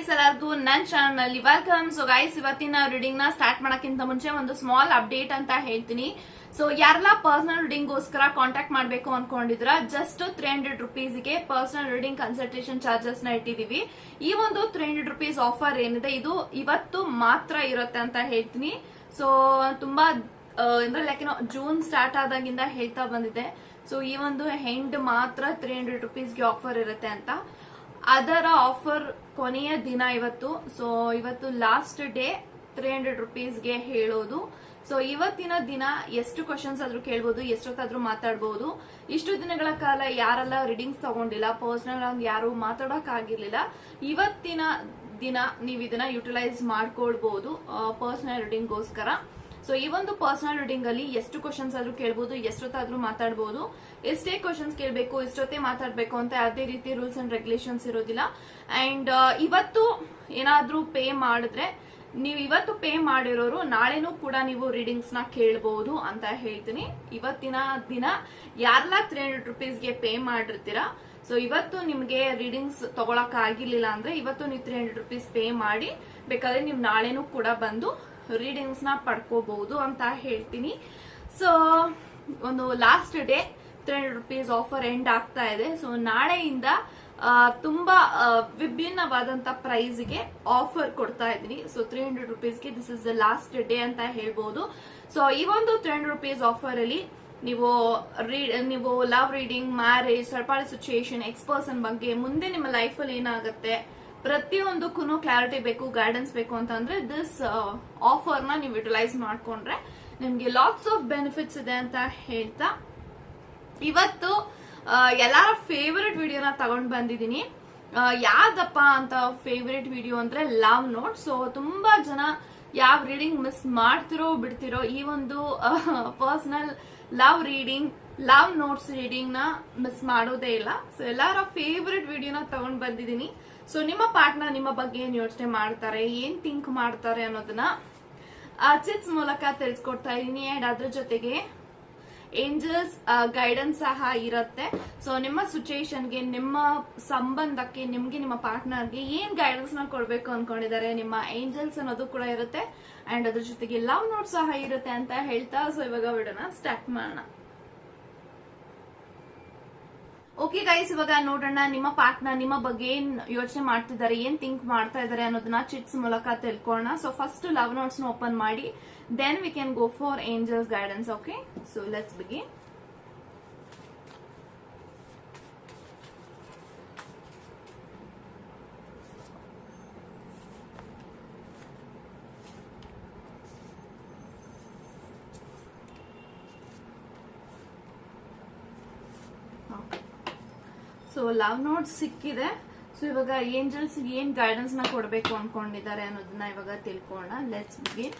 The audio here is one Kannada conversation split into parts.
ಗೈಸ್ ಎಲ್ಲರಿಗೂ ನನ್ನ ಚಾನಲ್ನಲ್ಲಿ ವೆಲ್ಕಮ್ ಸೊ ಗೈಸ್ ಇವತ್ತಿನ ರೀಡಿಂಗ್ನ ಸ್ಟಾರ್ಟ್ ಮಾಡೋಕ್ಕಿಂತ ಮುಂಚೆ ಒಂದು ಸ್ಮಾಲ್ ಅಪ್ಡೇಟ್ ಅಂತ ಹೇಳ್ತೀನಿ. ಸೊ ಯಾರೆಲ್ಲ ಪರ್ಸನಲ್ ರೀಡಿಂಗ್ ಗೋಸ್ಕರ ಕಾಂಟ್ಯಾಕ್ಟ್ ಮಾಡಬೇಕು ಅನ್ಕೊಂಡಿದ್ರ ಜಸ್ಟ್ ತ್ರೀ ಹಂಡ್ರೆಡ್ ರುಪೀಸ್ಗೆ ಪರ್ಸನಲ್ ರೀಡಿಂಗ್ ಕನ್ಸಲ್ಟೇಷನ್ ಚಾರ್ಜಸ್ನ ಇಟ್ಟಿದೀವಿ ಈ ಒಂದು ತ್ರೀ ಹಂಡ್ರೆಡ್ ರುಪೀಸ್ ಆಫರ್ ಏನಿದೆ, ಇದು ಇವತ್ತು ಮಾತ್ರ ಇರುತ್ತೆ ಅಂತ ಹೇಳ್ತೀನಿ. ಸೊ ತುಂಬಾ ಅಂದ್ರೆ ಲೈಕ್ ಏನೋ ಜೂನ್ ಸ್ಟಾರ್ಟ್ ಆದಾಗಿಂದ ಹೇಳ್ತಾ ಬಂದಿದೆ. ಸೊ ಈ ಒಂದು ಹೆಂಡ್ ಮಾತ್ರ ತ್ರೀ ಹಂಡ್ರೆಡ್ ರುಪೀಸ್ಗೆ ಆಫರ್ ಇರುತ್ತೆ ಅಂತ. ಅದರ ಆಫರ್ ಕೊನೆಯ ದಿನ ಇವತ್ತು. ಸೊ ಇವತ್ತು ಲಾಸ್ಟ್ ಡೇ ತ್ರೀ ಹಂಡ್ರೆಡ್ ರುಪೀಸ್ಗೆ ಹೇಳೋದು. ಸೊ ಇವತ್ತಿನ ದಿನ ಎಷ್ಟು ಕ್ವಶನ್ಸ್ ಆದ್ರೂ ಕೇಳ್ಬೋದು, ಎಷ್ಟೊತ್ತಾದ್ರೂ ಮಾತಾಡ್ಬೋದು. ಇಷ್ಟು ದಿನಗಳ ಕಾಲ ಯಾರೆಲ್ಲ ರೀಡಿಂಗ್ಸ್ ತಗೊಂಡಿಲ್ಲ ಪರ್ಸನಲ್ ಆಗಿ ಯಾರು ಮಾತಾಡೋಕ್ ಆಗಿರ್ಲಿಲ್ಲ ಇವತ್ತಿನ ದಿನ ನೀವು ಇದನ್ನ ಯುಟಿಲೈಸ್ ಮಾಡ್ಕೊಳ್ಬಹುದು ಪರ್ಸನಲ್ ರೀಡಿಂಗ್ಗೋಸ್ಕರ ಸೊ ಈ ಒಂದು ಪರ್ಸನಲ್ ರೀಡಿಂಗ್ ಅಲ್ಲಿ ಎಷ್ಟು ಕ್ವಶನ್ಸ್ ಆದ್ರೂ ಕೇಳಬಹುದು ಎಷ್ಟೊತ್ತಾದ್ರೂ ಮಾತಾಡಬಹುದು ಎಷ್ಟೇ ಕ್ವಶನ್ಸ್ ಕೇಳಬೇಕು ಎಷ್ಟೊತ್ತೇ ಮಾತಾಡಬೇಕು ಅಂತ ಯಾವುದೇ ರೀತಿ ರೂಲ್ಸ್ ಅಂಡ್ ರೆಗ್ಯುಲೇಷನ್ಸ್ ಇರೋದಿಲ್ಲ. ಅಂಡ್ ಇವತ್ತು ಏನಾದ್ರೂ ಪೇ ಮಾಡಿದ್ರೆ, ನೀವು ಇವತ್ತು ಪೇ ಮಾಡಿರೋರು ನಾಳೆನೂ ಕೂಡ ನೀವು ರೀಡಿಂಗ್ಸ್ನ ಕೇಳಬಹುದು ಅಂತ ಹೇಳ್ತೀನಿ. ಇವತ್ತಿನ ದಿನ ಯಾರೆಲ್ಲ ತ್ರೀ ಹಂಡ್ರೆಡ್ ರುಪೀಸ್ಗೆ ಪೇ ಮಾಡಿರ್ತೀರಾ? ಸೊ ಇವತ್ತು ನಿಮ್ಗೆ ರೀಡಿಂಗ್ಸ್ ತಗೊಳಕ್ ಆಗಿರ್ಲಿಲ್ಲ ಅಂದ್ರೆ, ಇವತ್ತು ನೀವು ತ್ರೀ ಹಂಡ್ರೆಡ್ ರುಪೀಸ್ ಪೇ ಮಾಡಿ, ಬೇಕಾದ್ರೆ ನೀವು ನಾಳೆನೂ ಕೂಡ ಬಂದು ರೀಡಿಂಗ್ಸ್ನ ಪಡ್ಕೋಬಹುದು ಅಂತ ಹೇಳ್ತೀನಿ. ಸೊ ಒಂದು last day three hundred rupees offer end ಆಗ್ತಾ ಇದೆ. ಸೊ ನಾಳೆಯಿಂದ ತುಂಬಾ ವಿಭಿನ್ನವಾದಂತ ಪ್ರೈಸ್ಗೆ ಆಫರ್ ಕೊಡ್ತಾ ಇದ್ದೀನಿ. So three hundred ರುಪೀಸ್ಗೆ this is the last day ಅಂತ ಹೇಳ್ಬೋದು. ಸೊ ಈ ಒಂದು ತ್ರೀ ಹಂಡ್ರೆಡ್ ರುಪೀಸ್ ಆಫರ್ ಅಲ್ಲಿ ನೀವು ರೀಡ್ ನೀವು ಲವ್ ರೀಡಿಂಗ್ ಮ್ಯಾರೇಜ್ ಸರ್ಪಾಳಿ ಸಿಚುಯೇಷನ್ ಎಕ್ಸ್ಪರ್ಸನ್ ಬಗ್ಗೆ ಮುಂದೆ ನಿಮ್ಮ ಲೈಫಲ್ಲಿ ಏನಾಗುತ್ತೆ? ಪ್ರತಿಯೊಂದಕ್ಕೂ ಕ್ಲಾರಿಟಿ ಬೇಕು ಗೈಡೆನ್ಸ್ ಬೇಕು ಅಂತಂದ್ರೆ ದಿಸ್ ಆಫರ್ನ ನೀವು ಯುಟಿಲೈಸ್ ಮಾಡ್ಕೊಂಡ್ರೆ ನಿಮ್ಗೆ ಲಾಟ್ಸ್ ಆಫ್ ಬೆನಿಫಿಟ್ಸ್ ಇದೆ ಅಂತ ಹೇಳ್ತಾ. ಇವತ್ತು ಎಲ್ಲರ ಫೇವರೆಟ್ ವಿಡಿಯೋನ ತಗೊಂಡ್ ಬಂದಿದ್ದೀನಿ. ಯಾವ್ದಪ್ಪ ಅಂತ ಫೇವ್ರೆಟ್ ವಿಡಿಯೋ ಅಂದ್ರೆ ಲವ್ ನೋಟ್ ಸೊ ತುಂಬಾ ಜನ ಯಾವ ರೀಡಿಂಗ್ ಮಿಸ್ ಮಾಡ್ತಿರೋ ಬಿಡ್ತಿರೋ ಈ ಒಂದು personal love reading love notes ರೀಡಿಂಗ್ನ miss ಮಾಡೋದೇ ಇಲ್ಲ. ಸೊ ಎಲ್ಲರ ಫೇವರೆಟ್ ವಿಡಿಯೋನ ತಗೊಂಡ್ ಬಂದಿದ್ದೀನಿ. ಸೊ ನಿಮ್ಮ ಪಾರ್ಟ್ನರ್ ನಿಮ್ಮ ಬಗ್ಗೆ ಏನ್ ಯೋಚನೆ ಮಾಡ್ತಾರೆ, ಏನ್ ಥಿಂಕ್ ಮಾಡ್ತಾರೆ ಅನ್ನೋದನ್ನ ಚಿಟ್ಸ್ ಮೂಲಕ ತಿಳಿಸ್ಕೊಡ್ತಾ ಇದೀನಿ ಅಂಡ್ ಅದ್ರ ಜೊತೆಗೆ ಏಂಜಲ್ಸ್ ಗೈಡೆನ್ಸ್ ಸಹ ಇರುತ್ತೆ. ಸೊ ನಿಮ್ಮ ಸಿಚುಯೇಷನ್ಗೆ ನಿಮ್ಮ ಸಂಬಂಧಕ್ಕೆ, ನಿಮ್ಗೆ, ನಿಮ್ಮ ಪಾರ್ಟ್ನರ್ಗೆ ಏನ್ ಗೈಡೆನ್ಸ್ನ ಕೊಡ್ಬೇಕು ಅನ್ಕೊಂಡಿದ್ದಾರೆ, ನಿಮ್ಮ ಏಂಜಲ್ಸ್ ಅನ್ನೋದು ಕೂಡ ಇರುತ್ತೆ. ಅಂಡ್ ಅದ್ರ ಜೊತೆಗೆ ಲವ್ ನೋಟ್ ಸಹ ಇರುತ್ತೆ ಅಂತ ಹೇಳ್ತಾ. ಸೊ ಇವಾಗ ವಿಡಿಯೋನ ಸ್ಟಾರ್ಟ್ ಮಾಡೋಣ. ಓಕೆ ಗೈಸ್ ಇವಾಗ ನೋಡೋಣ ನಿಮ್ಮ ಪಾರ್ಟ್ನರ್ ನಿಮ್ಮ ಬಗ್ಗೆ ಏನ್ ಯೋಚನೆ ಮಾಡ್ತಿದ್ದಾರೆ, ಏನ್ ಥಿಂಕ್ ಮಾಡ್ತಾ ಇದಾರೆ ಅನ್ನೋದನ್ನ ಚಿಟ್ಸ್ ಮೂಲಕ ತಿಳ್ಕೊಳ್ಳೋಣ. ಸೊ ಫಸ್ಟ್ ಲವ್ ನೋಟ್ಸ್ನ ಓಪನ್ ಮಾಡಿ then we can go for angels guidance okay so let's ಬಿಗಿ ಸೊ ಲವ್ ನೋಟ್ ಸಿಕ್ಕಿದೆ. ಸೊ ಇವಾಗ ಏಂಜಲ್ಸ್ ಏನ್ ಗೈಡೆನ್ಸ್ನ ಕೊಡಬೇಕು ಅನ್ಕೊಂಡಿದ್ದಾರೆ ಅನ್ನೋದನ್ನ ಇವಾಗ ತಿಳ್ಕೋಣ ಲೆಟ್ಸ್ ಬಿಗಿನ್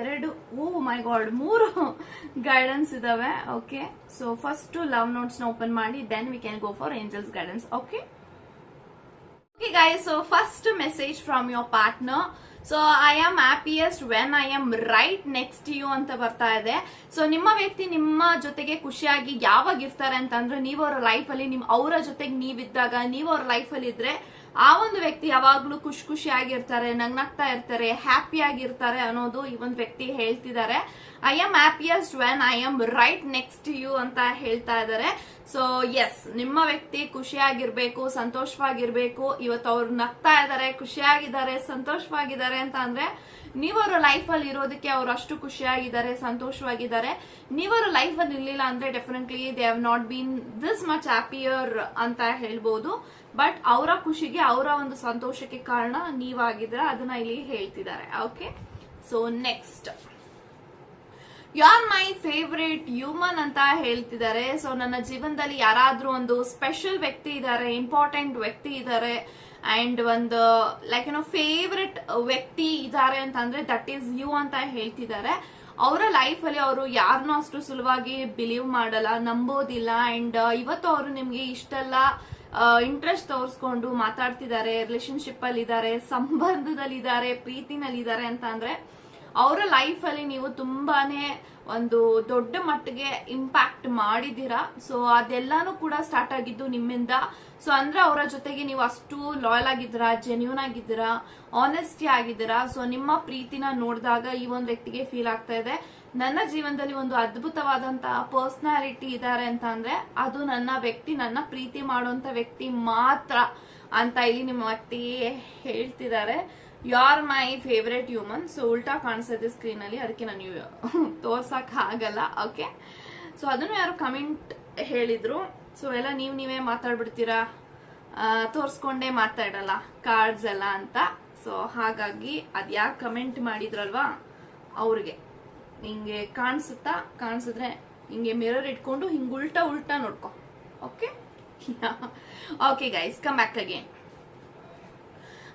ಎರಡು, ಓ ಮೈ ಗಾಡ್, ಮೂರು ಗೈಡೆನ್ಸ್ ಇದಾವೆ. ಓಕೆ ಸೊ ಫಸ್ಟ್ ಲವ್ ನೋಟ್ಸ್ನ ಓಪನ್ ಮಾಡಿ then we can go for angels guidance okay guys, so first message from your partner. So I am happiest when I am right next you ಅಂತ ಬರ್ತಾ ಇದೆ ಸೊ ನಿಮ್ಮ ವ್ಯಕ್ತಿ ನಿಮ್ಮ ಜೊತೆಗೆ ಖುಷಿಯಾಗಿ ಯಾವಾಗ ಇರ್ತಾರೆ ಅಂತಂದ್ರೆ ನೀವು ಅವರ ಲೈಫಲ್ಲಿ ನಿಮ್ ಅವರ ಜೊತೆಗೆ ನೀವಿದ್ದಾಗ ನೀವು ಅವ್ರ ಲೈಫಲ್ಲಿ ಇದ್ರೆ ಆ ಒಂದು ವ್ಯಕ್ತಿ ಯಾವಾಗ್ಲೂ ಖುಷಿ ಖುಷಿಯಾಗಿರ್ತಾರೆ, ನಗ್ನಗ್ತಾ ಇರ್ತಾರೆ ಹ್ಯಾಪಿ ಆಗಿರ್ತಾರೆ ಅನ್ನೋದು ಈ ಒಂದು ವ್ಯಕ್ತಿ ಹೇಳ್ತಿದ್ದಾರೆ. I am happiest when I am right next you ಅಂತ ಹೇಳ್ತಾ ಇದ್ದಾರೆ. ಸೊ ಎಸ್ ನಿಮ್ಮ ವ್ಯಕ್ತಿ ಖುಷಿಯಾಗಿರ್ಬೇಕು, ಸಂತೋಷವಾಗಿರ್ಬೇಕು, ಇವತ್ತು ಅವ್ರು ನಗ್ತಾ ಇದ್ದಾರೆ, ಖುಷಿಯಾಗಿದ್ದಾರೆ, ಸಂತೋಷವಾಗಿದ್ದಾರೆ ಅಂತ ಅಂದ್ರೆ ನೀವು ಅವರ ಲೈಫ್ ಅಲ್ಲಿ ಇರೋದಕ್ಕೆ ಅವ್ರು ಅಷ್ಟು ಖುಷಿಯಾಗಿದ್ದಾರೆ, ಸಂತೋಷವಾಗಿದ್ದಾರೆ. ನೀವು ಅವರ ಲೈಫ್ ಅಲ್ಲಿ ಇರ್ಲಿಲ್ಲ ಅಂದ್ರೆ definitely they have not been this much happier ಅಂತ ಹೇಳ್ಬೋದು. ಬಟ್ ಅವರ ಖುಷಿಗೆ ಅವರ ಒಂದು ಸಂತೋಷಕ್ಕೆ ಕಾರಣ ನೀವಾಗಿದ್ರ ಅದನ್ನ ಇಲ್ಲಿ ಹೇಳ್ತಿದ್ದಾರೆ. Okay so next you are my favourite human ಅಂತ ಹೇಳ್ತಿದ್ದಾರೆ. ಸೊ ನನ್ನ ಜೀವನದಲ್ಲಿ ಯಾರಾದ್ರೂ ಒಂದು ಸ್ಪೆಷಲ್ ವ್ಯಕ್ತಿ ಇದ್ದಾರೆ ಇಂಪಾರ್ಟೆಂಟ್ ವ್ಯಕ್ತಿ ಇದ್ದಾರೆ ಅಂಡ್ ಒಂದು ಲೈಕ್ ಏನೋ ಫೇವ್ರೆಟ್ ವ್ಯಕ್ತಿ ಇದ್ದಾರೆ ಅಂತಂದ್ರೆ ದಟ್ ಈಸ್ ಯು ಅಂತ ಹೇಳ್ತಿದ್ದಾರೆ. ಅವರ ಲೈಫ್ ಅಲ್ಲಿ ಅವರು ಯಾರನ್ನೂ ಅಷ್ಟು ಸುಲಭವಾಗಿ ಬಿಲೀವ್ ಮಾಡಲ್ಲ, ನಂಬೋದಿಲ್ಲ ಅಂಡ್ ಇವತ್ತು ಅವರು ನಿಮ್ಗೆ ಇಷ್ಟೆಲ್ಲ ಇಂಟ್ರೆಸ್ಟ್ ತೋರಿಸ್ಕೊಂಡು ಮಾತಾಡ್ತಿದ್ದಾರೆ ರಿಲೇಶನ್ಶಿಪ್ ಅಲ್ಲಿ ಇದ್ದಾರೆ ಸಂಬಂಧದಲ್ಲಿ ಇದ್ದಾರೆ ಪ್ರೀತಿನಲ್ಲಿ ಇದ್ದಾರೆ ಅಂತ ಅಂದ್ರೆ ಅವರ ಅಲ್ಲಿ ನೀವು ತುಂಬಾನೇ ಒಂದು ದೊಡ್ಡ ಮಟ್ಟಿಗೆ ಇಂಪ್ಯಾಕ್ಟ್ ಮಾಡಿದ್ದೀರಾ. ಸೊ ಅದೆಲ್ಲಾನು ಕೂಡ ಸ್ಟಾರ್ಟ್ ಆಗಿದ್ದು ನಿಮ್ಮಿಂದ. ಸೊ ಅಂದ್ರೆ ಅವರ ಜೊತೆಗೆ ನೀವು ಅಷ್ಟು ಲಾಯಲ್ ಆಗಿದ್ದೀರಾ ಜೆನ್ಯೂನ್ ಆಗಿದ್ದೀರಾ ಆನೆಸ್ಟಿ ಆಗಿದ್ದೀರಾ. ಸೊ ನಿಮ್ಮ ಪ್ರೀತಿನ ನೋಡಿದಾಗ ಈ ಒಂದು ವ್ಯಕ್ತಿಗೆ ಫೀಲ್ ಆಗ್ತಾ ಇದೆ. ನನ್ನ ಜೀವನದಲ್ಲಿ ಒಂದು ಅದ್ಭುತವಾದಂತಹ ಪರ್ಸನಾಲಿಟಿ ಇದ್ದಾರೆ ಅಂತ ಅಂದ್ರೆ, ಅದು ನನ್ನ ವ್ಯಕ್ತಿ, ನನ್ನ ಪ್ರೀತಿ ಮಾಡುವಂತ ವ್ಯಕ್ತಿ ಮಾತ್ರ ಅಂತ ಇಲ್ಲಿ ನಿಮ್ಮ ವ್ಯಕ್ತಿ ಹೇಳ್ತಿದ್ದಾರೆ. You are my favourite human so ಉಲ್ಟಾ ಕಾಣಿಸುತ್ತೆ ಸ್ಕ್ರೀನ್ ಅಲ್ಲಿ, ಅದಕ್ಕೆ ನಾನು ತೋರ್ಸಕ್ ಆಗಲ್ಲ ಓಕೆ ಸೊ ಅದನ್ನು ಯಾರು ಕಮೆಂಟ್ ಹೇಳಿದ್ರು? ಸೊ ಎಲ್ಲ ನೀವು ನೀವೇ ಮಾತಾಡ್ಬಿಡ್ತೀರಾ? ತೋರ್ಸ್ಕೊಂಡೆ ಮಾತಾಡಲ್ಲ ಕಾರ್ಡ್ಸ್ ಎಲ್ಲ ಅಂತ. ಸೊ ಹಾಗಾಗಿ ಅದ್ಯಾಕೆ ಕಮೆಂಟ್ ಮಾಡಿದ್ರಲ್ವಾ? ಅವ್ರಿಗೆ. ಹಿಂಗೆ ಕಾಣಿಸುತ್ತಾ, ಕಾಣಿಸಿದ್ರೆ ಹಿಂಗೆ ಮಿರರ್ ಇಟ್ಕೊಂಡು ಹಿಂಗೆ ಉಲ್ಟಾ ಉಲ್ಟಾ ನೋಡ್ಕೊ. Okay okay guys come back again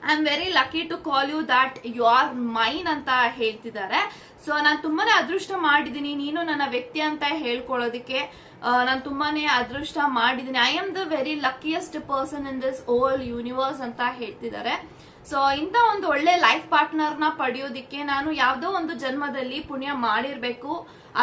I am very lucky to call you that you are mine ಅಂತ ಹೇಳ್ತಿದ್ದಾರೆ. ಸೊ ನಾನು ತುಂಬಾನೇ ಅದೃಷ್ಟ ಮಾಡಿದ್ದೀನಿ. ನೀನು ನನ್ನ ವ್ಯಕ್ತಿ ಅಂತ ಹೇಳ್ಕೊಳ್ಳೋದಕ್ಕೆ ನಾನು ತುಂಬಾನೇ ಅದೃಷ್ಟ ಮಾಡಿದ್ದೀನಿ. I am the very luckiest person in this all universe ಅಂತ ಹೇಳ್ತಿದ್ದಾರೆ. ಸೊ ಇಂಥ ಒಂದು ಒಳ್ಳೆ ಲೈಫ್ ಪಾರ್ಟ್ನರ್ನ ಪಡೆಯೋದಿಕ್ಕೆ ನಾನು ಯಾವ್ದೋ ಒಂದು ಜನ್ಮದಲ್ಲಿ ಪುಣ್ಯ ಮಾಡಿರ್ಬೇಕು,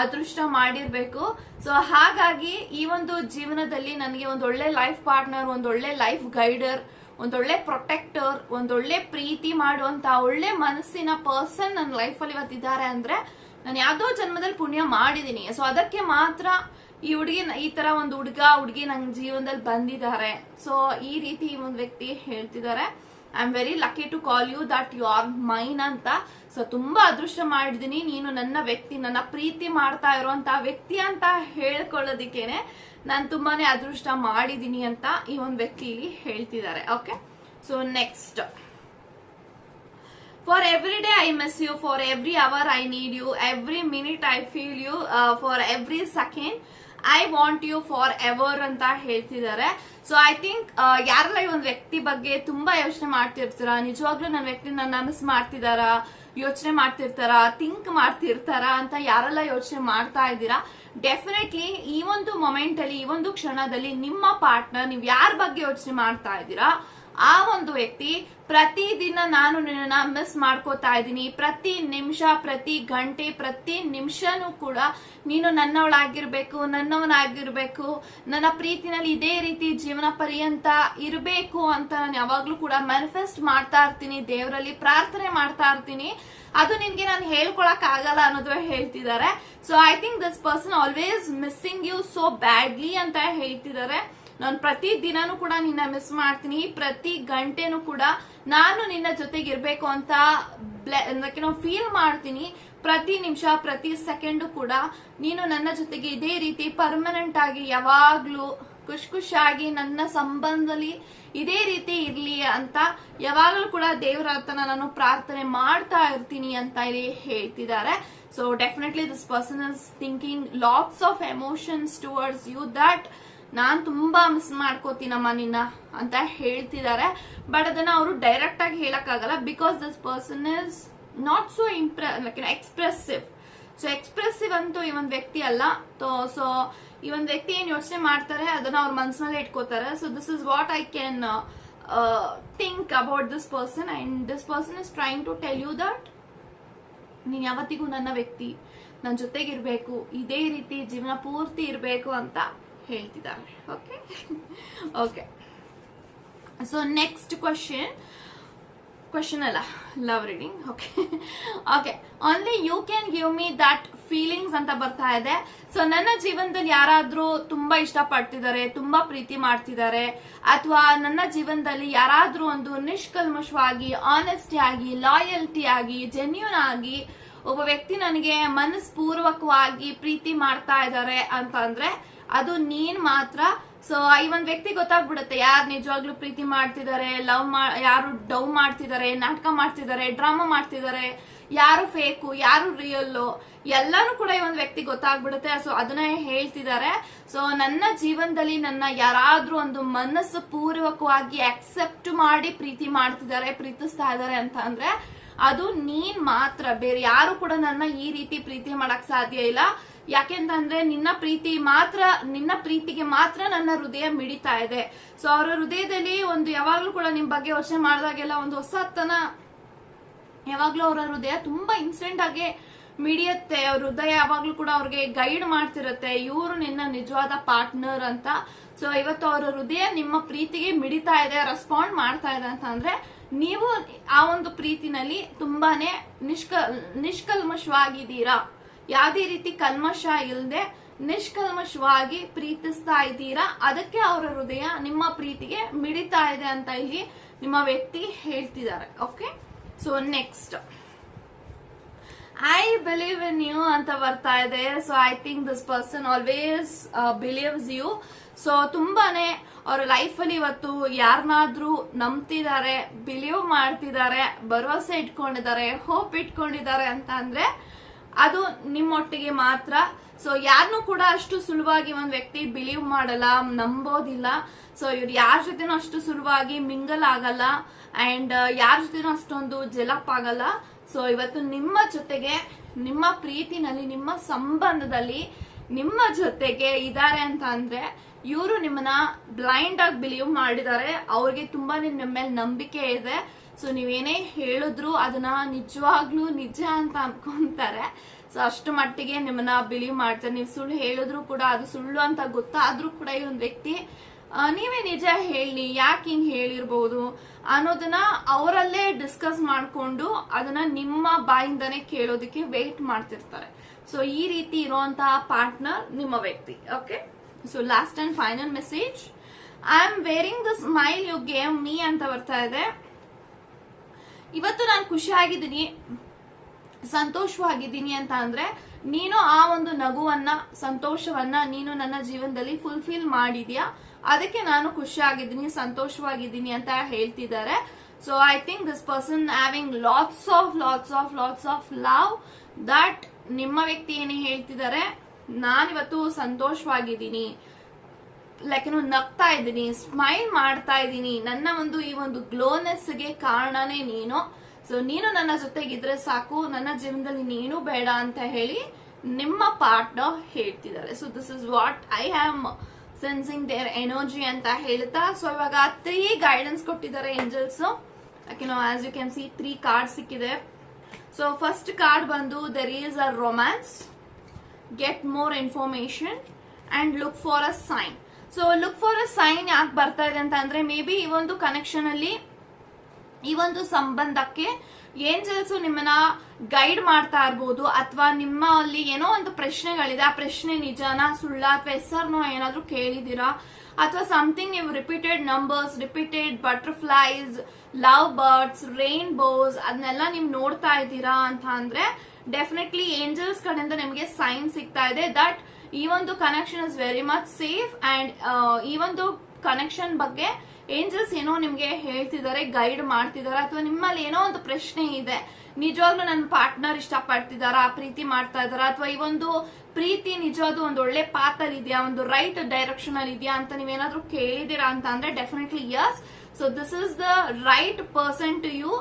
ಅದೃಷ್ಟ ಮಾಡಿರ್ಬೇಕು. ಸೊ ಹಾಗಾಗಿ ಈ ಒಂದು ಜೀವನದಲ್ಲಿ ನನಗೆ ಒಂದು ಒಳ್ಳೆ ಲೈಫ್ ಪಾರ್ಟ್ನರ್ ಒಂದು ಒಳ್ಳೆ ಲೈಫ್ ಗೈಡರ್ ಒಂದೊಳ್ಳೆ ಪ್ರೊಟೆಕ್ಟರ್ ಒಂದೊಳ್ಳೆ ಪ್ರೀತಿ ಮಾಡುವಂತ ಒಳ್ಳೆ ಮನಸ್ಸಿನ ಪರ್ಸನ್ ನನ್ನ ಲೈಫಲ್ಲಿ ಇವತ್ತಿದ್ದಾರೆ ಅಂದ್ರೆ ನಾನು ಯಾವ್ದೋ ಜನ್ಮದಲ್ಲಿ ಪುಣ್ಯ ಮಾಡಿದೀನಿ. ಸೊ ಅದಕ್ಕೆ ಮಾತ್ರ ಈ ಹುಡುಗಿ ಈ ತರ ಒಂದು ಹುಡುಗ, ಹುಡುಗಿ ನನ್ನ ಜೀವನದಲ್ಲಿ ಬಂದಿದ್ದಾರೆ. ಸೊ ಈ ರೀತಿ ಈ ಒಂದು ವ್ಯಕ್ತಿ ಹೇಳ್ತಿದ್ದಾರೆ. I am very lucky to call you that you are mine ಅಂತ. ಸೊ ತುಂಬಾ ಅದೃಷ್ಟ ಮಾಡಿದೀನಿ ನೀನು ನನ್ನ ವ್ಯಕ್ತಿ, ನನ್ನ ಪ್ರೀತಿ ಮಾಡ್ತಾ ಇರುವಂತ ವ್ಯಕ್ತಿ ಅಂತ ಹೇಳ್ಕೊಳ್ಳೋದಿಕ್ಕೇನೆ ನಾನು ತುಂಬಾನೇ ಅದೃಷ್ಟ ಮಾಡಿದೀನಿ ಅಂತ ಈ ಒಂದು ವ್ಯಕ್ತಿ ಇಲ್ಲಿ ಹೇಳ್ತಿದ್ದಾರೆ. Okay so next for every day I miss you for every hour I need you every minute I feel you for every second I want you forever ಅಂತ ಹೇಳ್ತಿದ್ದಾರೆ. ಸೊ ಐ ಥಿಂಕ್ ಯಾರೆಲ್ಲ ಈ ಒಂದು ವ್ಯಕ್ತಿ ಬಗ್ಗೆ ತುಂಬಾ ಯೋಚನೆ ಮಾಡ್ತಿರ್ತೀರಾ? ನಿಜವಾಗ್ಲೂ ನನ್ನ ವ್ಯಕ್ತಿನ ಮಿಸ್ ಮಾಡ್ತಿದಾರಾ ಯೋಚನೆ ಮಾಡ್ತಿರ್ತಾರಾ? ಥಿಂಕ್ ಮಾಡ್ತಿರ್ತಾರಾ? ಅಂತ ಯಾರೆಲ್ಲ ಯೋಚನೆ ಮಾಡ್ತಾ ಇದ್ದೀರಾ? ಡೆಫಿನೆಟ್ಲಿ ಈ ಒಂದು ಮೊಮೆಂಟ್ ಅಲ್ಲಿ, ಈ ಒಂದು ಕ್ಷಣದಲ್ಲಿ ನಿಮ್ಮ ಪಾರ್ಟ್ನರ್ ನೀವು ಯಾರ ಬಗ್ಗೆ ಯೋಚನೆ ಮಾಡ್ತಾ ಇದ್ದೀರಾ? ಆ ಒಂದು ವ್ಯಕ್ತಿ ಪ್ರತಿದಿನ ನಾನು ನಿನ್ನ ಮಿಸ್ ಮಾಡ್ಕೋತಾ ಇದ್ದೀನಿ. ಪ್ರತಿ ನಿಮಿಷ, ಪ್ರತಿ ಗಂಟೆ, ಪ್ರತಿ ನಿಮಿಷನೂ ಕೂಡ ನೀನು ನನ್ನವಳಾಗಿರ್ಬೇಕು, ನನ್ನವನಾಗಿರ್ಬೇಕು, ನನ್ನ ಪ್ರೀತಿನಲ್ಲಿ ಇದೇ ರೀತಿ ಜೀವನ ಪರ್ಯಂತ ಇರಬೇಕು ಅಂತ ನಾನು ಯಾವಾಗ್ಲೂ ಕೂಡ ಮ್ಯಾನಿಫೆಸ್ಟ್ ಮಾಡ್ತಾ ಇರ್ತೀನಿ. ದೇವರಲ್ಲಿ ಪ್ರಾರ್ಥನೆ ಮಾಡ್ತಾ ಇರ್ತೀನಿ. ಅದು ನಿನ್ಗೆ ನಾನು ಹೇಳ್ಕೊಳಕ್ ಆಗಲ್ಲ ಅನ್ನೋದು ಹೇಳ್ತಿದ್ದಾರೆ. So I think this person always missing you so badly ಅಂತ ಹೇಳ್ತಿದ್ದಾರೆ. ನಾನು ಪ್ರತಿ ದಿನಾನು ಕೂಡ ನಿನ್ನ ಮಿಸ್ ಮಾಡ್ತೀನಿ. ಪ್ರತಿ ಗಂಟೆನೂ ಕೂಡ ನಾನು ನಿನ್ನ ಜೊತೆಗೆ ಇರ್ಬೇಕು ಅಂತ ಫೀಲ್ ಮಾಡ್ತೀನಿ. ಪ್ರತಿ ನಿಮಿಷ, ಪ್ರತಿ ಸೆಕೆಂಡು ಕೂಡ ನೀನು ನನ್ನ ಜೊತೆಗೆ ಇದೇ ರೀತಿ ಪರ್ಮನೆಂಟ್ ಆಗಿ ಯಾವಾಗ್ಲೂ ಖುಷ್ ಖುಷಿಯಾಗಿ ನನ್ನ ಸಂಬಂಧದಲ್ಲಿ ಇದೇ ರೀತಿ ಇರ್ಲಿ ಅಂತ ಯಾವಾಗಲೂ ಕೂಡ ದೇವರ ನಾನು ಪ್ರಾರ್ಥನೆ ಮಾಡ್ತಾ ಇರ್ತೀನಿ ಅಂತ ಇಲ್ಲಿ ಹೇಳ್ತಿದ್ದಾರೆ. So definitely this person is thinking lots of emotions towards you that ನಾನ್ ತುಂಬಾ ಮಿಸ್ ಮಾಡ್ಕೋತೀನಮ್ಮ ನಿನ್ನ ಅಂತ ಹೇಳ್ತಿದ್ದಾರೆ ಬಟ್ ಅದನ್ನ ಅವರು ಡೈರೆಕ್ಟ್ ಆಗಿ ಹೇಳಕ್ಕಾಗಲ್ಲ because this person is not so ಇಂಪ್ರೆ expressive so expressive ಅಂತೂ ಈ ಒಂದು ವ್ಯಕ್ತಿ ಅಲ್ಲ. ಸೊ ಈ ಒಂದು ವ್ಯಕ್ತಿ ಏನ್ ಯೋಚನೆ ಮಾಡ್ತಾರೆ ಅದನ್ನ ಅವ್ರ ಮನಸ್ಸಿನಲ್ಲೇ ಇಟ್ಕೋತಾರೆ. So this is what I can think about this person and this person is trying to tell you that ನೀನ್ ಯಾವತ್ತಿಗೂ ನನ್ನ ವ್ಯಕ್ತಿ ನನ್ನ ಜೊತೆಗಿರ್ಬೇಕು, ಇದೇ ರೀತಿ ಜೀವನ ಪೂರ್ತಿ ಇರಬೇಕು ಅಂತ. ಹೇಳ್ತಿದ್ದಾರೆ okay okay so next question question ಅಲ್ಲ love reading okay okay only you can give me that feelings ಅಂತ ಬರ್ತಾ ಇದೆ. ಸೊ ನನ್ನ ಜೀವನದಲ್ಲಿ ಯಾರಾದ್ರೂ ತುಂಬಾ ಇಷ್ಟಪಡ್ತಿದ್ದಾರೆ, ತುಂಬಾ ಪ್ರೀತಿ ಮಾಡ್ತಿದ್ದಾರೆ, ಅಥವಾ ನನ್ನ ಜೀವನದಲ್ಲಿ ಯಾರಾದ್ರೂ ಒಂದು ನಿಷ್ಕಲ್ಮಶವಾಗಿ ಆನೆಸ್ಟಿ ಆಗಿ ಲಾಯಲ್ಟಿ ಆಗಿ ಜೆನ್ಯೂನ್ ಆಗಿ ಒಬ್ಬ ವ್ಯಕ್ತಿ ನನಗೆ ಮನಸ್ಪೂರ್ವಕವಾಗಿ ಪ್ರೀತಿ ಮಾಡ್ತಾ ಇದ್ದಾರೆ ಅಂತ ಅಂದ್ರೆ ಅದು ನೀನ್ ಮಾತ್ರ. ಸೊ ಈ ಒಂದ್ ವ್ಯಕ್ತಿ ಗೊತ್ತಾಗ್ಬಿಡುತ್ತೆ. ಯಾರು ನಿಜವಾಗ್ಲೂ ಪ್ರೀತಿ ಮಾಡ್ತಿದ್ದಾರೆ ಲವ್ ಮಾ, ಯಾರು ಡವ್ ಮಾಡ್ತಿದ್ದಾರೆ ನಾಟಕ ಮಾಡ್ತಿದ್ದಾರೆ ಡ್ರಾಮಾ ಮಾಡ್ತಿದ್ದಾರೆ ಯಾರು ಫೇಕು, ಯಾರು ರಿಯಲ್ಲು, ಎಲ್ಲಾನು ಕೂಡ ಈ ಒಂದು ವ್ಯಕ್ತಿ ಗೊತ್ತಾಗ್ಬಿಡುತ್ತೆ. ಸೊ ಅದನ್ನ ಹೇಳ್ತಿದ್ದಾರೆ ಸೊ ನನ್ನ ಜೀವನದಲ್ಲಿ ನನ್ನ ಯಾರಾದ್ರೂ ಒಂದು ಮನಸ್ಸು ಪೂರ್ವಕವಾಗಿ ಅಕ್ಸೆಪ್ಟ್ ಮಾಡಿ ಪ್ರೀತಿ ಮಾಡ್ತಿದ್ದಾರೆ ಪ್ರೀತಿಸ್ತಾ ಇದ್ದಾರೆ ಅಂತ ಅಂದ್ರೆ, ಅದು ನೀನ್ ಮಾತ್ರ. ಬೇರೆ ಯಾರು ಕೂಡ ನನ್ನ ಈ ರೀತಿ ಪ್ರೀತಿ ಮಾಡಕ್ ಸಾಧ್ಯ ಇಲ್ಲ. ಯಾಕೆಂತಂದ್ರೆ ನಿನ್ನ ಪ್ರೀತಿ ಮಾತ್ರ, ನಿನ್ನ ಪ್ರೀತಿಗೆ ಮಾತ್ರ ನನ್ನ ಹೃದಯ ಮಿಡಿತಾ ಇದೆ. ಸೊ ಅವರ ಹೃದಯದಲ್ಲಿ ಒಂದು ಯಾವಾಗ್ಲೂ ಕೂಡ ನಿಮ್ ಬಗ್ಗೆ ಯೋಚನೆ ಮಾಡಿದಾಗೆಲ್ಲ ಒಂದು ಹೊಸತನ ಯಾವಾಗ್ಲೂ ಅವರ ಹೃದಯ ತುಂಬಾ ಇನ್ಸ್ಟೆಂಟ್ ಆಗಿ ಮಿಡಿಯುತ್ತೆ. ಅವ್ರ ಹೃದಯ ಯಾವಾಗ್ಲೂ ಕೂಡ ಅವ್ರಿಗೆ ಗೈಡ್ ಮಾಡ್ತಿರತ್ತೆ. ಇವರು ನಿನ್ನ ನಿಜವಾದ ಪಾರ್ಟ್ನರ್ ಅಂತ. ಸೊ ಇವತ್ತು ಅವರ ಹೃದಯ ನಿಮ್ಮ ಪ್ರೀತಿಗೆ ಮಿಡಿತಾ ಇದೆ ರೆಸ್ಪಾಂಡ್ ಮಾಡ್ತಾ ಇದೆ ಅಂತ ಅಂದ್ರೆ ನೀವು ಆ ಒಂದು ಪ್ರೀತಿನಲ್ಲಿ ತುಂಬಾನೇ ನಿಷ್ಕ, ನಿಷ್ಕಲ್ಮಶವಾಗಿದ್ದೀರಾ. ಯಾವುದೇ ರೀತಿ ಕಲ್ಮಶ ಇಲ್ಲದೆ ನಿಷ್ಕಲ್ಮಶವಾಗಿ ಪ್ರೀತಿಸ್ತಾ ಇದ್ದೀರಾ? ಅದಕ್ಕೆ ಅವರ ಹೃದಯ ನಿಮ್ಮ ಪ್ರೀತಿಗೆ ಮಿಡಿತಾ ಇದೆ ಅಂತ ಇಲ್ಲಿ ನಿಮ್ಮ ವ್ಯಕ್ತಿ ಹೇಳ್ತಿದ್ದಾರೆ. Okay so next I believe in you ಅಂತ ಬರ್ತಾ ಇದೆ. So I think this person always believes you so ತುಂಬಾನೇ ಅವ್ರ ಲೈಫ್ ಅಲ್ಲಿ ಇವತ್ತು ಯಾರನ್ನಾದ್ರೂ ನಂಬ್ತಿದ್ದಾರೆ ಬಿಲೀವ್ ಮಾಡ್ತಿದ್ದಾರೆ, ಭರವಸೆ ಇಟ್ಕೊಂಡಿದ್ದಾರೆ ಹೋಪ್ ಇಟ್ಕೊಂಡಿದ್ದಾರೆ ಅಂತ ಅಂದ್ರೆ ಅದು ನಿಮ್ಮೊಟ್ಟಿಗೆ ಮಾತ್ರ. ಸೊ ಯಾರನ್ನೂ ಕೂಡ ಅಷ್ಟು ಸುಲಭವಾಗಿ ಒಂದು ವ್ಯಕ್ತಿ ಬಿಲೀವ್ ಮಾಡಲ್ಲ, ನಂಬೋದಿಲ್ಲ. ಸೊ ಇವ್ರು ಯಾರ ಜೊತೆನೂ ಅಷ್ಟು ಸುಲಭವಾಗಿ ಮಿಂಗಲ್ ಆಗಲ್ಲ ಅಂಡ್ ಯಾರ ಜೊತೆನೂ ಅಷ್ಟೊಂದು ಜಲಪ್ ಆಗಲ್ಲ. ಸೊ ಇವತ್ತು ನಿಮ್ಮ ಜೊತೆಗೆ, ನಿಮ್ಮ ಪ್ರೀತಿನಲ್ಲಿ, ನಿಮ್ಮ ಸಂಬಂಧದಲ್ಲಿ ನಿಮ್ಮ ಜೊತೆಗೆ ಇದ್ದಾರೆ ಅಂತ ಅಂದ್ರೆ, ಇವರು ನಿಮ್ಮನ್ನ ಬ್ಲೈಂಡ್ ಆಗಿ ಬಿಲೀವ್ ಮಾಡಿದ್ದಾರೆ. ಅವ್ರಿಗೆ ತುಂಬಾನೇ ನಿಮ್ಮ ಮೇಲೆ ನಂಬಿಕೆ ಇದೆ. ಸೊ ನೀವೇನೇ ಹೇಳಿದ್ರು ಅದನ್ನ ನಿಜವಾಗ್ಲೂ ನಿಜ ಅಂತ ಅನ್ಕೊಂತಾರೆ. ಸೊ ಅಷ್ಟು ಮಟ್ಟಿಗೆ ನಿಮ್ಮನ್ನ ಬಿಲೀವ್ ಮಾಡ್ತಾರೆ. ನೀವು ಸುಳ್ಳು ಹೇಳಿದ್ರು ಕೂಡ, ಅದು ಸುಳ್ಳು ಅಂತ ಗೊತ್ತಾದ್ರೂ ಕೂಡ ಈ ಒಂದು ವ್ಯಕ್ತಿ ನೀವೇ ನಿಜ ಹೇಳಿ, ಯಾಕೆ ಹಿಂಗ್ ಹೇಳಿರ್ಬಹುದು ಅನ್ನೋದನ್ನ ಅವರಲ್ಲೇ ಡಿಸ್ಕಸ್ ಮಾಡ್ಕೊಂಡು ಅದನ್ನ ನಿಮ್ಮ ಬಾಯಿಂದನೇ ಕೇಳೋದಕ್ಕೆ ವೇಟ್ ಮಾಡ್ತಿರ್ತಾರೆ. ಸೊ ಈ ರೀತಿ ಇರುವಂತಹ ಪಾರ್ಟ್ನರ್ ನಿಮ್ಮ ವ್ಯಕ್ತಿ okay so last and final message I am wearing the smile you gave me ಅಂತ ಬರ್ತಾ ಇದೆ. ಇವತ್ತು ನಾನು ಖುಷಿಯಾಗಿದ್ದೀನಿ ಸಂತೋಷವಾಗಿದ್ದೀನಿ ಅಂತ ಅಂದ್ರೆ, ನೀನು ಆ ಒಂದು ನಗುವನ್ನ, ಸಂತೋಷವನ್ನ ನೀನು ನನ್ನ ಜೀವನದಲ್ಲಿ ಫುಲ್ಫಿಲ್ ಮಾಡಿದ್ಯಾ? ಅದಕ್ಕೆ ನಾನು ಖುಷಿಯಾಗಿದ್ದೀನಿ ಸಂತೋಷವಾಗಿದ್ದೀನಿ ಅಂತ ಹೇಳ್ತಿದ್ದಾರೆ. So I think this person having lots of lots of lots of love that ನಿಮ್ಮ ವ್ಯಕ್ತಿ ಏನೇ ಹೇಳ್ತಿದ್ದಾರೆ, ನಾನಿವತ್ತು ಸಂತೋಷವಾಗಿದ್ದೀನಿ. ಲೈಕ್ ಏನೋ ನಗ್ತಾ ಇದ್ದೀನಿ ಸ್ಮೈಲ್ ಮಾಡ್ತಾ ಇದ್ದೀನಿ. ನನ್ನ ಒಂದು, ಈ ಒಂದು ಗ್ಲೋನೆಸ್ಗೆ ಕಾರಣನೇ ನೀನು. ಸೊ ನೀನು ನನ್ನ ಜೊತೆಗಿದ್ರೆ ಸಾಕು. ನನ್ನ ಜೀವನದಲ್ಲಿ ನೀನು ಬೇಡ ಅಂತ ಹೇಳಿ ನಿಮ್ಮ ಪಾರ್ಟ್ನರ್ ಹೇಳ್ತಿದ್ದಾರೆ. So this is what I am sensing their energy ಅಂತ ಹೇಳ್ತಾ. ಸೊ ಇವಾಗ ತ್ರೀ ಗೈಡೆನ್ಸ್ ಕೊಟ್ಟಿದ್ದಾರೆ angels no as you can see three card ಸಿಕ್ಕಿದೆ. ಸೊ ಫಸ್ಟ್ ಕಾರ್ಡ್ ಬಂದು there is a romance get more information and look for a sign so look for a sign ಯಾಕೆ ಬರ್ತಾ ಇದೆ ಅಂತ ಅಂದ್ರೆ ಮೇ ಬಿ ಈ ಒಂದು ಕನೆಕ್ಷನ್ ಅಲ್ಲಿ, ಈ ಒಂದು ಸಂಬಂಧಕ್ಕೆ ಏಂಜಲ್ಸ್ ನಿಮ್ಮನ್ನ ಗೈಡ್ ಮಾಡ್ತಾ ಇರ್ಬೋದು, ಅಥವಾ ನಿಮ್ಮಲ್ಲಿ ಏನೋ ಒಂದು ಪ್ರಶ್ನೆಗಳಿದೆ, ಆ ಪ್ರಶ್ನೆ ನಿಜಾನ, ಸುಳ್ಳ, ಅಥವಾ ಹೆಸರ್ನೋ ಏನಾದ್ರೂ ಕೇಳಿದೀರಾ ಅಥವಾ ಸಮಥಿಂಗ್ ನೀವು repeated numbers repeated butterflies love birds rainbows ಅದನ್ನೆಲ್ಲ ನೀವು ನೋಡ್ತಾ ಇದ್ದೀರಾ ಅಂತ ಅಂದ್ರೆ ಡೆಫಿನೆಟ್ಲಿ ಏಂಜಲ್ಸ್ ಕಡೆಯಿಂದ ನಿಮಗೆ ಸೈನ್ ಸಿಗ್ತಾ ಇದೆ ದಟ್ ಈ ಒಂದು connection is very much safe and ಈ ಒಂದು ಕನೆಕ್ಷನ್ ಬಗ್ಗೆ ಏಂಜಲ್ಸ್ ಏನೋ ನಿಮ್ಗೆ ಹೇಳ್ತಿದ್ದಾರೆ ಗೈಡ್ ಮಾಡ್ತಿದ್ದಾರೆ, ಅಥವಾ ನಿಮ್ಮಲ್ಲಿ ಏನೋ ಒಂದು ಪ್ರಶ್ನೆ ಇದೆ, ನಿಜವಾಗ್ಲೂ ನನ್ನ ಪಾರ್ಟ್ನರ್ ಇಷ್ಟಪಡ್ತಿದಾರಾ ಪ್ರೀತಿ ಮಾಡ್ತಾ ಇದಾರಾ ಅಥವಾ ಈ ಒಂದು ಪ್ರೀತಿ ನಿಜವಾದ ಒಂದು ಒಳ್ಳೆ ಪಾತಲ್ಲಿ ಇದೆಯಾ, ಒಂದು ರೈಟ್ ಡೈರೆಕ್ಷನ್ ಅಲ್ಲಿ ಇದೆಯಾ ಅಂತ ನೀವೇನಾದ್ರೂ ಕೇಳಿದೀರಾ ಅಂತ ಅಂದ್ರೆ definitely yes so this is the right person to you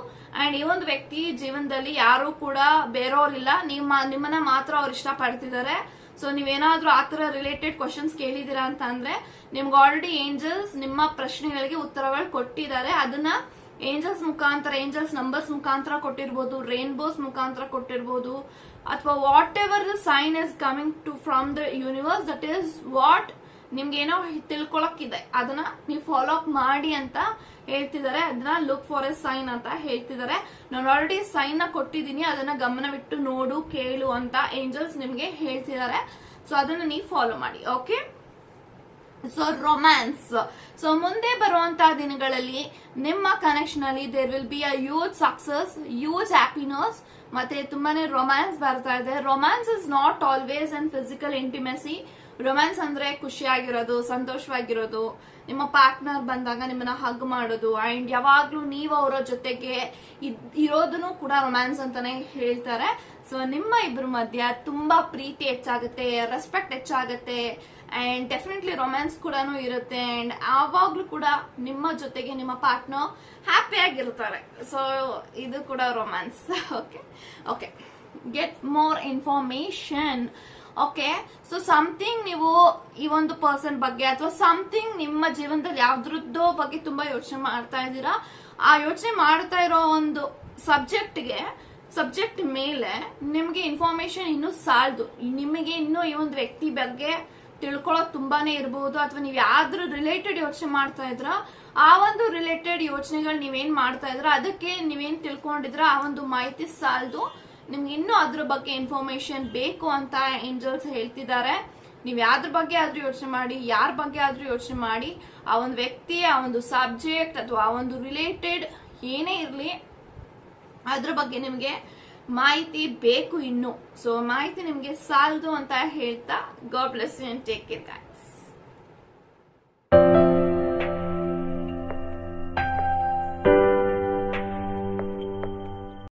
and ಈ ಒಂದು ವ್ಯಕ್ತಿ ಜೀವನದಲ್ಲಿ ಯಾರು ಕೂಡ ಬೇರೋರಿಲ್ಲ. ನಿಮ್ಮ, ನಿಮ್ಮನ್ನ ಮಾತ್ರ ಅವ್ರು ಇಷ್ಟಪಡ್ತಿದ್ದಾರೆ. ಸೊ ನೀವೇನಾದ್ರೂ ಆತರ ರಿಲೇಟೆಡ್ ಕ್ವಶನ್ಸ್ ಕೇಳಿದ್ದೀರಾ ಅಂತ ಅಂದ್ರೆ ನಿಮ್ಗೆ ಆಲ್ರೆಡಿ ಏಂಜಲ್ಸ್ ನಿಮ್ಮ ಪ್ರಶ್ನೆಗಳಿಗೆ ಉತ್ತರಗಳು ಕೊಟ್ಟಿದ್ದಾರೆ. ಅದನ್ನ ಏಂಜಲ್ಸ್ ಮುಖಾಂತರ ಏಂಜಲ್ಸ್ ನಂಬರ್ಸ್ ಮುಖಾಂತರ ಕೊಟ್ಟಿರ್ಬೋದು ರೇನ್ಬೋಸ್ ಮುಖಾಂತರ ಕೊಟ್ಟಿರ್ಬೋದು, ಅಥವಾ whatever the sign is coming to from the universe that is what ನಿಮ್ಗೆ ಏನೋ ತಿಳ್ಕೊಳಕ್ಕಿದೆ. ಅದನ್ನ ನೀವು ಫಾಲೋ ಅಪ್ ಮಾಡಿ ಅಂತ ಹೇಳ್ತಿದ್ದಾರೆ ಅದನ್ನ ಲುಕ್ ಫಾರ್ ಎ ಸೈನ್ ಅಂತ ಹೇಳ್ತಿದ್ದಾರೆ ನಾನು ಆಲ್ರೆಡಿ ಸೈನ್ನ ಕೊಟ್ಟಿದ್ದೀನಿ ಅದನ್ನ ಗಮನವಿಟ್ಟು ನೋಡು, ಕೇಳು ಅಂತ ಏಂಜಲ್ಸ್ ನಿಮ್ಗೆ ಹೇಳ್ತಿದ್ದಾರೆ ಸೊ ಅದನ್ನ ನೀವು ಫಾಲೋ ಮಾಡಿ ಓಕೆ ಸೊ ರೊಮ್ಯಾನ್ಸ್ ಸೊ ಮುಂದೆ ಬರುವಂತಹ ದಿನಗಳಲ್ಲಿ ನಿಮ್ಮ ಕನೆಕ್ಷನ್ ಅಲ್ಲಿ there will be a huge success huge happiness ಮತ್ತೆ ತುಂಬಾನೇ ರೊಮ್ಯಾನ್ಸ್ ಬರ್ತಾ ಇದೆ. Romance is not always and physical intimacy romance ಅಂದ್ರೆ ಖುಷಿಯಾಗಿರೋದು, ಸಂತೋಷವಾಗಿರೋದು. ನಿಮ್ಮ ಪಾರ್ಟ್ನರ್ ಬಂದಾಗ ನಿಮ್ಮನ್ನ ಹಗ್ ಮಾಡೋದು ಅಂಡ್ ಯಾವಾಗ್ಲೂ ನೀವು ಅವರ ಜೊತೆಗೆ ಇರೋದನ್ನು ಕೂಡ ರೊಮ್ಯಾನ್ಸ್ ಅಂತಾನೆ ಹೇಳ್ತಾರೆ. ಸೊ ನಿಮ್ಮ ಇಬ್ಬರ ಮಧ್ಯ ತುಂಬಾ ಪ್ರೀತಿ ಹೆಚ್ಚಾಗುತ್ತೆ ರೆಸ್ಪೆಕ್ಟ್ ಹೆಚ್ಚಾಗುತ್ತೆ ಅಂಡ್ ಡೆಫಿನೆಟ್ಲಿ ರೊಮ್ಯಾನ್ಸ್ ಕೂಡ ಇರುತ್ತೆ. ಅಂಡ್ ಆವಾಗ್ಲೂ ಕೂಡ ನಿಮ್ಮ ಜೊತೆಗೆ ನಿಮ್ಮ ಪಾರ್ಟ್ನರ್ ಹ್ಯಾಪಿ ಆಗಿರ್ತಾರೆ. ಸೊ ಇದು ಕೂಡ romance okay okay get more information okay so something ನೀವು ಈ ಒಂದು ಪರ್ಸನ್ ಬಗ್ಗೆ ಅಥವಾ ಸಮಥಿಂಗ್ ನಿಮ್ಮ ಜೀವನದಲ್ಲಿ ಯಾವ್ದ್ರದ್ದೋ ಬಗ್ಗೆ ತುಂಬಾ ಯೋಚನೆ ಮಾಡ್ತಾ ಇದ್ದೀರಾ? ಆ ಯೋಚನೆ ಮಾಡ್ತಾ ಇರೋ ಒಂದು ಸಬ್ಜೆಕ್ಟ್ಗೆ ಸಬ್ಜೆಕ್ಟ್ ಮೇಲೆ ನಿಮಗೆ ಇನ್ಫಾರ್ಮೇಶನ್ ಇನ್ನೂ ಸಾಲದು. ನಿಮಗೆ ಇನ್ನೂ ಈ ಒಂದು ವ್ಯಕ್ತಿ ಬಗ್ಗೆ ತಿಳ್ಕೊಳ್ಳೋದು ತುಂಬಾನೇ ಇರಬಹುದು ಅಥವಾ ನೀವು ಯಾವ್ದ್ರ ರಿಲೇಟೆಡ್ ಯೋಚನೆ ಮಾಡ್ತಾ ಇದ್ರ ಆ ಒಂದು ರಿಲೇಟೆಡ್ ಯೋಚನೆಗಳು ನೀವೇನ್ ಮಾಡ್ತಾ ಇದ್ರ ಅದಕ್ಕೆ ನೀವೇನ್ ತಿಳ್ಕೊಂಡಿದ್ರ ಆ ಒಂದು ಮಾಹಿತಿ ಸಾಲದು. ನಿಮ್ಗೆ ಇನ್ನೂ ಅದ್ರ ಬಗ್ಗೆ ಇನ್ಫಾರ್ಮೇಶನ್ ಬೇಕು ಅಂತ ಏಂಜಲ್ಸ್ ಹೇಳ್ತಿದ್ದಾರೆ. ನೀವು ಯಾವ್ದ್ರ ಬಗ್ಗೆ ಆದ್ರೂ ಯೋಚನೆ ಮಾಡಿ, ಯಾರ ಬಗ್ಗೆ ಆದ್ರೂ ಯೋಚನೆ ಮಾಡಿ, ಆ ಒಂದು ವ್ಯಕ್ತಿ, ಆ ಒಂದು ಸಬ್ಜೆಕ್ಟ್ ಅಥವಾ ಆ ಒಂದು ರಿಲೇಟೆಡ್ ಏನೇ ಇರಲಿ, ಅದ್ರ ಬಗ್ಗೆ ನಿಮಗೆ ಮಾಹಿತಿ ಬೇಕು ಇನ್ನು. ಸೊ ಮಾಹಿತಿ ನಿಮಗೆ ಸಾಲದು ಅಂತ ಹೇಳ್ತಾ God bless you take care